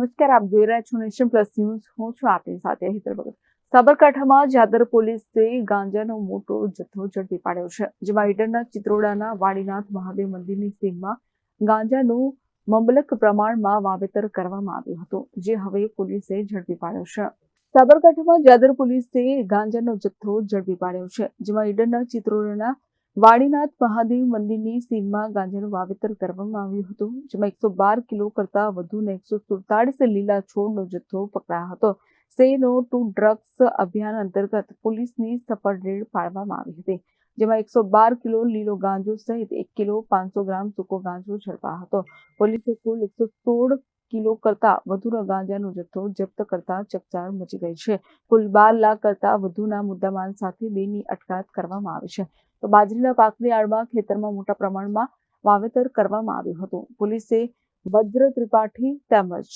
નમસ્કાર, આપ જોઈ રહ્યા છો નેશન પ્લસ ન્યૂઝ. હું છું આપની સાથે હિતર ભગત. સાબરકાંઠામાં જાદર પોલીસે ગાંજાનો મોટો જથ્થો ઝડપી પાડ્યો છે, જેમાં ઈડરના ચિત્રોડાના વાડીનાથ મહાદેવ મંદિરની સીમમાં ગાંજાનું મબલક પ્રમાણમાં વાવેતર કરવામાં આવ્યું હતું, જે હવે પોલીસે ઝડપી પાડ્યો છે. સાબરકાંઠામાં જાદર પોલીસે ગાંજાનો જથ્થો ઝડપી પાડ્યો છે, જેમાં ઈડરના ચિત્રોડાના વાડીનાથ મહાદેવ મંદિરની સીમમાં ગાંજાનું વાવેતર કરવામાં આવ્યું હતું, જેમાં એકસો બાર કિલો કરતા વધુ એકસો સુડતાળીસ લીલા છોડનો જથ્થો પકડાયો હતો. સે ટુ ડ્રગ્સ અભિયાન અંતર્ગત પોલીસની સફળ રેડ પાડવામાં આવી હતી, જેમાં એકસો બાર કિલો લીલો ગાંજો સહિત એક કિલો પાંચસો ગ્રામ સૂકો ગાંજો ઝડપાયો હતો. પોલીસે કુલ એકસો સોળ કિલો કરતા વધુનો ગાંજાનો જથ્થો જપ્ત કરતા ચકચાર મચી ગઈ છે. કુલ બાર લાખ કરતા વધુના મુદ્દામાલ સાથે બેની અટકાયત કરવામાં આવી છે. તો બાજરીના પાકની આડમાં ખેતરમાં મોટા પ્રમાણમાં વાવેતર કરવામાં આવ્યું હતું. પોલીસે વજ્ર ત્રિપાઠી તેમજ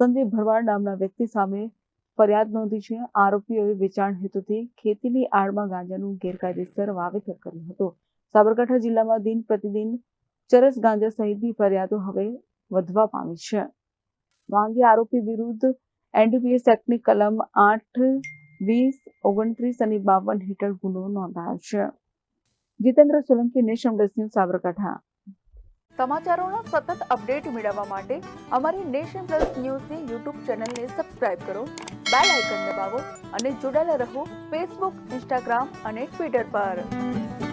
સંજય ભરવાડ નામના વ્યક્તિ સામે ફરિયાદ નોંધી છે. આરોપીઓએ વેચાણ હેતુથી ખેતીની આડમાં ગાંજાનું ગેરકાયદેસર વાવેતર કર્યું હતું. સાબરકાંઠા જિલ્લામાં દિન પ્રતિદિન ચરસ ગાંજા સહિતની ફરિયાદો હવે વધવા પામી છે. અંગે આરોપી વિરુદ્ધ એનડીપીએસ એક્ટની કલમ આઠ, વીસ, ઓગણત્રીસ અને બાવન હેઠળ ગુનો નોંધાયો છે. Jitendra Solanki nation plus Sabarkantha. સમાચારોના સતત અપડેટ મેળવવા માટે અમારી નેશન પ્લસ ન્યૂઝની યુટ્યુબ ચેનલને સબસ્ક્રાઇબ કરો, બેલ આઇકન દબાવો અને જોડાયેલા રહો ફેસબુક ઇન્સ્ટાગ્રામ અને ટ્વિટર પર.